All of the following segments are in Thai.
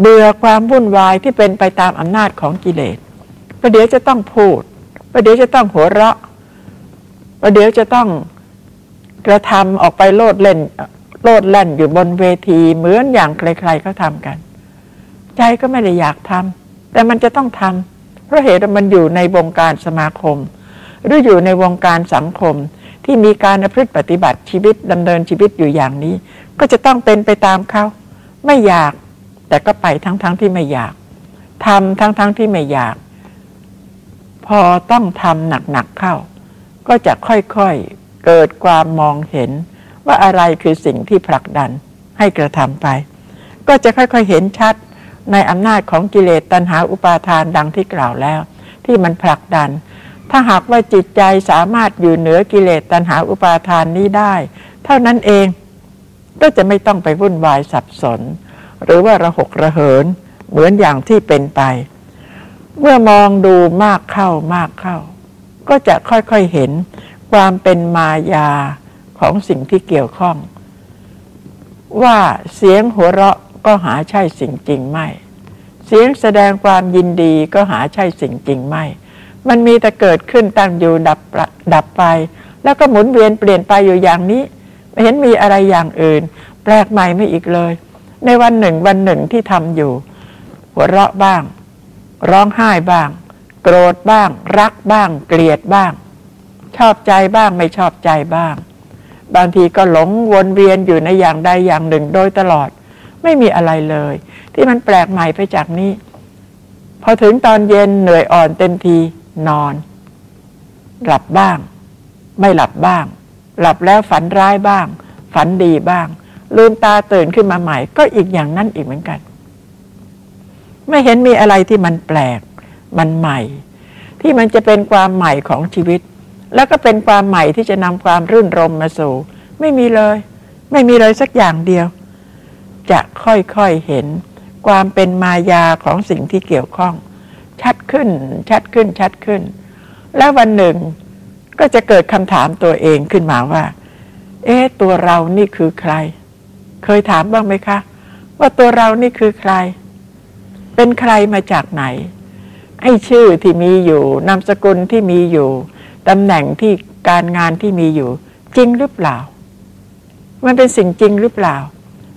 เบื่อความวุ่นวายที่เป็นไปตามอำนาจของกิเลสประเดี๋ยวจะต้องพูดประเดี๋ยวจะต้องหัวเราะประเดี๋ยวจะต้องกระทำออกไปโลดเล่นโลดแล่นอยู่บนเวทีเหมือนอย่างใครๆเขาทำกัน ใจก็ไม่ได้อยากทำแต่มันจะต้องทำเพราะเหตุมันอยู่ในวงการสมาคม หรืออยู่ในวงการสังคมที่มีการประพฤติปฏิบัติชีวิตดำเนินชีวิตอยู่อย่างนี้ ก็จะต้องเป็นไปตามเขา ไม่อยาก แต่ก็ไปทั้งๆทที่ไม่อยากทำทั้งๆทที่ไม่อยาก พอต้องทำหนักๆเข้า ก็จะค่อยๆเกิดความมองเห็นว่าอะไรคือสิ่งที่ผลักดันให้กระทำไป ก็จะค่อยๆเห็นชัดในอำนาจของกิเลสตัณหาอุปาทานดังที่กล่าวแล้ว ที่มันผลักดัน ถ้าหากว่าจิตใจสามารถอยู่เหนือกิเลสตัณหาอุปาทานนี้ได้ เท่านั้นเองก็จะไม่ต้องไปวุ่นวายสับสน หรือว่าระหกระเหิน เหมือนอย่างที่เป็นไป เมื่อมองดูมากเข้ามากเข้า ก็จะค่อยๆเห็นความเป็นมายาของสิ่งที่เกี่ยวข้อง ว่าเสียงหัวเราะก็หาใช่สิ่งจริงไม่ เสียงแสดงความยินดีก็หาใช่สิ่งจริงไม่ มันมีแต่เกิดขึ้นตั้งอยู่ดับดับไป แล้วก็หมุนเวียนเปลี่ยนไปอยู่อย่างนี้ ไม่เห็นมีอะไรอย่างอื่น แปลกใหม่ไม่อีกเลย ในวันหนึ่งวันหนึ่งที่ทำอยู่ หัวเราะบ้าง ร้องไห้บ้าง โกรธบ้าง รักบ้าง เกลียดบ้าง ชอบใจบ้างไม่ชอบใจบ้าง บางทีก็หลงวนเวียนอยู่ในอย่างใดอย่างหนึ่งโดยตลอด ไม่มีอะไรเลย ที่มันแปลกใหม่ไปจากนี้ พอถึงตอนเย็นเหนื่อยอ่อนเต็มทีนอน หลับบ้าง ไม่หลับบ้าง หลับแล้วฝันร้ายบ้าง ฝันดีบ้าง ลืมตาตื่นขึ้นมาใหม่ ก็อีกอย่างนั้นอีกเหมือนกัน ไม่เห็นมีอะไรที่มันแปลก มันใหม่ ที่มันจะเป็นความใหม่ของชีวิต แล้วก็เป็นความใหม่ที่จะนำความรื่นรมมาสู่ ไม่มีเลย ไม่มีเลยสักอย่างเดียว จะค่อยๆเห็นความเป็นมายาของสิ่งที่เกี่ยวข้อง ชัดขึ้น ชัดขึ้น ชัดขึ้น แล้ววันหนึ่งก็จะเกิดคำถามตัวเองขึ้นมาว่า เอ๊ะ ตัวเรานี่คือใคร เคยถามบ้างไหมคะ ว่าตัวเรานี่คือใคร เป็นใครมาจากไหน ไอ้ชื่อที่มีอยู่ นามสกุลที่มีอยู่ตำแหน่งที่การงานที่มีอยู่ จริงหรือเปล่า มันเป็นสิ่งจริงหรือเปล่า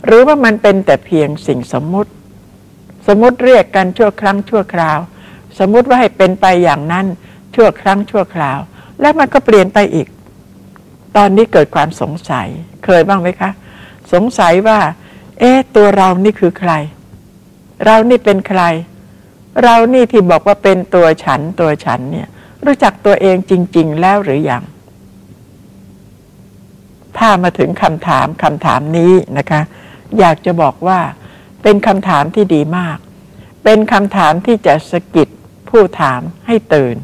หรือว่ามันเป็นแต่เพียงสิ่งสมมุติ สมมติเรียกกันชั่วครั้งชั่วคราว สมมติว่าให้เป็นไปอย่างนั้นชั่วครั้งชั่วคราว แล้วมันก็เปลี่ยนไปอีก ตอนนี้เกิดความสงสัย เคยบ้างไหมคะ สงสัยว่า เอ๊ะตัวเรานี่คือใคร เรานี่เป็นใคร เรานี่ที่บอกว่าเป็นตัวฉันตัวฉันเนี่ย รู้จักตัวเองจริง ๆ แล้วหรืออยังถ้ามาถึงคำถามคำถามนี้นะคะ อยากจะบอกว่า เป็นคำถามที่ดีมาก เป็นคำถามที่จะสะกิดผู้ถามให้ตื่น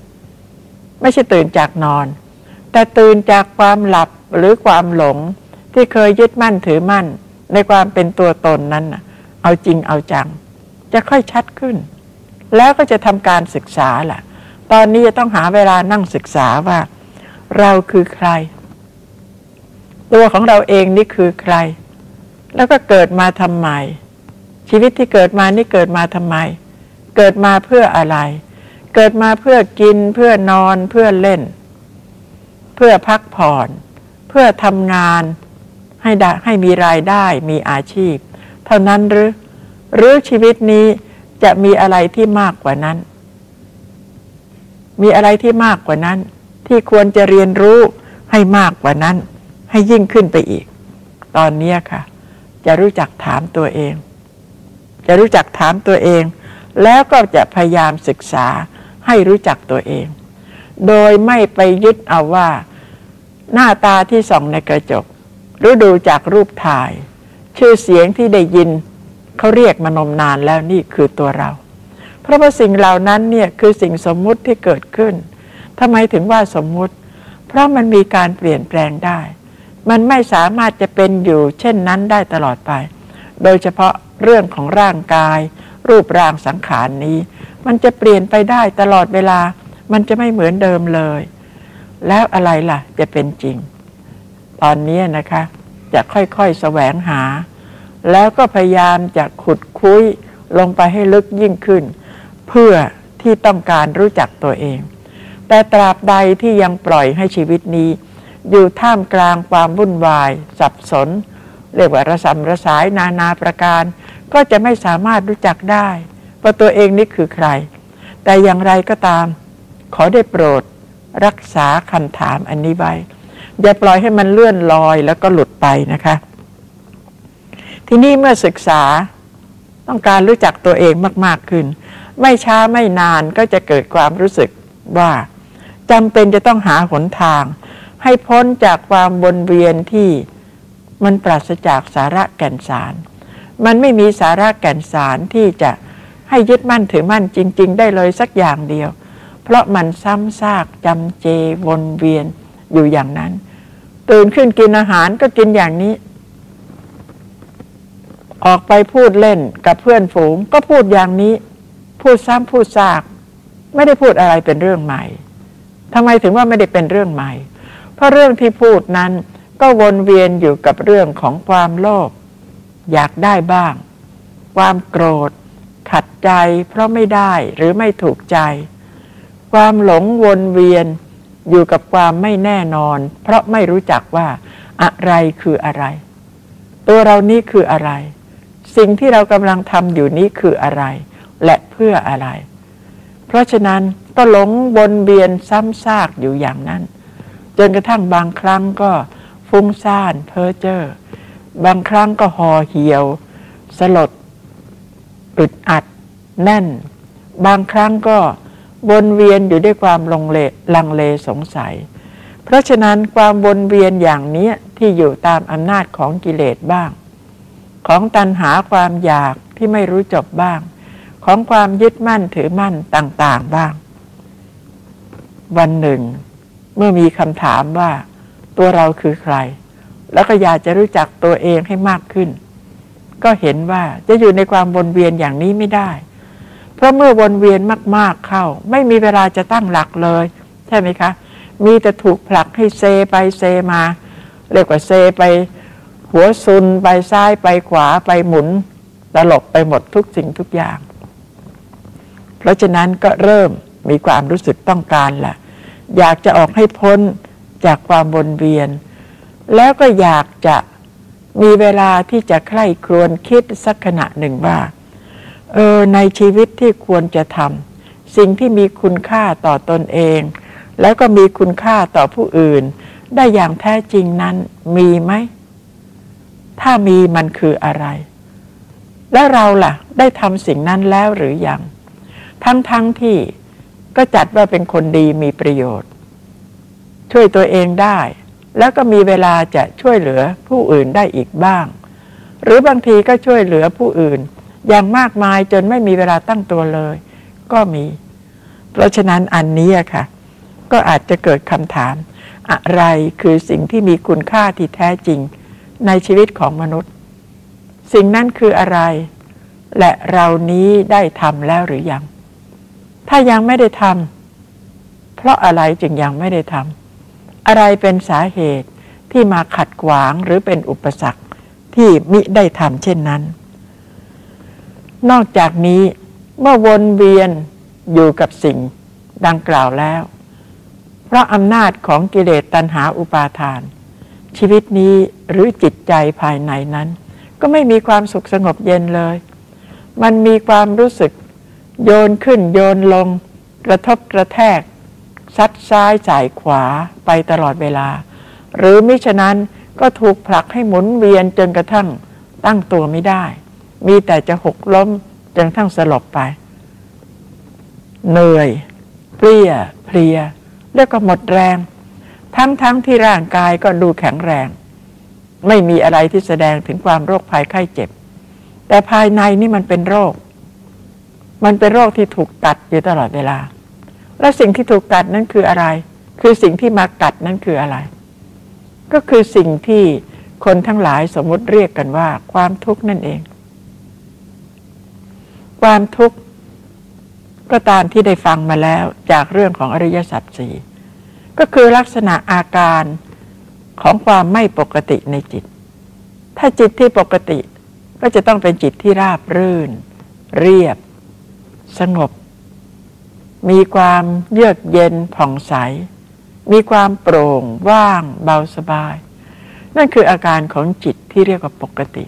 ไม่ใช่ตื่นจากนอน แต่ตื่นจากความหลับหรือความหลง ที่เคยยึดมั่นถือมั่น ในความเป็นตัวตนนั้นเอาจริงเอาจัง จะค่อยชัดขึ้น แล้วก็จะทำการศึกษาแหละตอนนี้จะต้องหาเวลานั่งศึกษาว่า เราคือใคร ตัวของเราเองนี่คือใคร แล้วก็เกิดมาทำไม ชีวิตที่เกิดมานี่เกิดมาทำไม เกิดมาเพื่ออะไร เกิดมาเพื่อกินเพื่อนอนเพื่อเล่น เพื่อพักผ่อน เพื่อทำงาน ให้ได้ให้มีรายได้มีอาชีพ เท่านั้นหรือหรือชีวิตนี้จะมีอะไรที่มากกว่านั้น มีอะไรที่มากกว่านั้น ที่ควรจะเรียนรู้ให้มากกว่านั้น ให้ยิ่งขึ้นไปอีก ตอนนี้ค่ะ จะรู้จักถามตัวเอง จะรู้จักถามตัวเอง แล้วก็จะพยายามศึกษาให้รู้จักตัวเอง โดยไม่ไปยึดเอาว่า หน้าตาที่ส่องในกระจก หรือดูจากรูปถ่าย ชื่อเสียงที่ได้ยินเขาเรียกมานมนานแล้วนี่คือตัวเรา เพราะว่าสิ่งเหล่านั้นเนี่ยคือสิ่งสมมุติที่เกิดขึ้นทำไมถึงว่าสมมุติ เพราะมันมีการเปลี่ยนแปลงได้ มันไม่สามารถจะเป็นอยู่ เช่นนั้นได้ตลอดไป โดยเฉพาะเรื่องของร่างกาย รูปร่างสังขารนนี้ มันจะเปลี่ยนไปได้ตลอดเวลา มันจะไม่เหมือนเดิมเลย แล้วอะไรล่ะจะเป็นจริง ตอนนี้นะคะ จะค่อยๆแสวงหา แล้วก็พยายามจะขุดคุยลงไปให้ลึกยิ่งขึ้น เพื่อที่ต้องการรู้จักตัวเอง แต่ตราบใดที่ยังปล่อยให้ชีวิตนี้ อยู่ท่ามกลางความวุ่นวาย สับสน เรียกว่าระสำระสายนานาประการ ก็จะไม่สามารถรู้จักได้ว่าตัวเองนี่คือใคร แต่อย่างไรก็ตาม ขอได้โปรดรักษาคำถามอันนี้ไว้ อย่าปล่อยให้มันเลื่อนลอยแล้วก็หลุดไปนะคะ ทีนี้เมื่อศึกษาต้องการรู้จักตัวเองมากๆขึ้น ไม่ช้าไม่นานก็จะเกิดความรู้สึกว่าจำเป็นจะต้องหาหนทาง ให้พ้นจากความวนเวียนที่มันปราศจากสาระแก่นสาร มันไม่มีสาระแก่นสารที่จะให้ยึดมั่นถือมั่นจริง ๆ ได้เลยสักอย่างเดียว เพราะมันซ้ำซากจำเจวนเวียน อยู่อย่างนั้น ตื่นขึ้นกินอาหารก็กินอย่างนี้ ออกไปพูดเล่นกับเพื่อนฝูง ก็พูดอย่างนี้ พูดซ้ำพูดซาก ไม่ได้พูดอะไรเป็นเรื่องใหม่ทำไมถึงว่าไม่ได้เป็นเรื่องใหม่ เพราะเรื่องที่พูดนั้นก็วนเวียนอยู่กับเรื่องของความโลภอยากได้บ้าง ความโกรธ ขัดใจเพราะไม่ได้หรือไม่ถูกใจ ความหลงวนเวียน อยู่กับความไม่แน่นอน เพราะไม่รู้จักว่าอะไรคืออะไร ตัวเรานี้คืออะไร สิ่งที่เรากำลังทำอยู่นี้คืออะไร และเพื่ออะไร เพราะฉะนั้นก็หลงวนเวียนซ้ำซากอยู่อย่างนั้น จนกระทั่งบางครั้งก็ฟุ้งซ่านเพ้อเจ้อบางครั้งก็ห่อเหี่ยว สลดอึดอัด แน่น บางครั้งก็ วนเวียนอยู่ด้วยความลงเลลังเลสงสัย เพราะฉะนั้นความวนเวียนอย่างนี้ที่อยู่ตามอำนาจของกิเลสบ้าง ของตัณหาความอยากที่ไม่รู้จบบ้าง ของความยึดมั่นถือมั่นต่างๆบ้าง วันหนึ่ง เมื่อมีคำถามว่า ตัวเราคือใคร แล้วก็อยากจะรู้จักตัวเองให้มากขึ้น ก็เห็นว่าจะอยู่ในความวนเวียนอย่างนี้ไม่ได้ เพราะเมื่อวนเวียนมากๆเข้า ไม่มีเวลาจะตั้งหลักเลย ใช่ไหมคะ มีแต่ถูกผลักให้เซไปเซมา เรียกว่าเซไป หัวซุนไปซ้ายไปขวาไปหมุนตลบไปหมดทุกสิ่งทุกอย่าง เพราะฉะนั้นก็เริ่มมีความรู้สึกต้องการแหละอยากจะออกให้พ้นจากความวนเวียน แล้วก็อยากจะมีเวลาที่จะใคร่ครวญคิดสักขณะหนึ่งว่า เออในชีวิตที่ควรจะทำสิ่งที่มีคุณค่าต่อตนเอง แล้วก็มีคุณค่าต่อผู้อื่น ได้อย่างแท้จริงนั้นมีไหม ถ้ามีมันคืออะไร และเราล่ะ ได้ทำสิ่งนั้นแล้วหรือยัง ทั้งๆทที่ก็จัดว่าเป็นคนดีมีประโยชน์ ช่วยตัวเองได้ แล้วก็มีเวลาจะช่วยเหลือผู้อื่นได้อีกบ้าง หรือบางทีก็ช่วยเหลือผู้อื่น อย่างมากมายจนไม่มีเวลาตั้งตัวเลย ก็มี เพราะฉะนั้นอันนี้ค่ะ ก็อาจจะเกิดคำถาม อะไรคือสิ่งที่มีคุณค่าที่แท้จริงในชีวิตของมนุษย์ สิ่งนั้นคืออะไร และเรานี้ได้ทำแล้วหรือยัง ถ้ายังไม่ได้ทำเพราะอะไรจึงยังไม่ได้ทำอะไรเป็นสาเหตุที่มาขัดขวางหรือเป็นอุปสรรคที่มิได้ทำเช่นนั้น นอกจากนี้เมื่อวนเวียนอยู่กับสิ่งดังกล่าวแล้ว เพราะอำนาจของกิเลสตัณหาอุปาทาน ชีวิตนี้หรือจิตใจภายในนั้น ก็ไม่มีความสุขสงบเย็นเลย มันมีความรู้สึก โยนขึ้นโยนลง กระทบกระแทก ซัดซ้ายจ่ายขวาไปตลอดเวลา หรือมิฉะนั้นก็ถูกผลักให้หมุนเวียนจนกระทั่งตั้งตัวไม่ได้ มีแต่จะหกล้มจนทั้งสลบไป เหนื่อยเปรี้ยเพลีย แล้วก็หมดแรง ทั้งๆทที่ร่างกายก็ดูแข็งแรง ไม่มีอะไรที่แสดงถึงความโรคภัยไข้เจ็บ แต่ภายในนี่มันเป็นโรค มันเป็นโรคที่ถูกตัดอยู่ตลอดเวลา แล้วสิ่งที่ถูกตัดนั้นคืออะไร คือสิ่งที่มากัดนั้นคืออะไร ก็คือสิ่งที่คนทั้งหลายสมมติเรียกกันว่าความทุกข์นั่นเอง ความทุกข์ก็ตามที่ได้ฟังมาแล้วจากเรื่องของอริยสัจสี่ก็คือลักษณะอาการของความไม่ปกติในจิต ถ้าจิตที่ปกติก็จะต้องเป็นจิตที่ราบรื่น เรียบ สงบ มีความเยือกเย็นผ่องใส มีความโปร่ง ว่าง เบาสบาย นั่นคืออาการของจิตที่เรียกว่าปกติ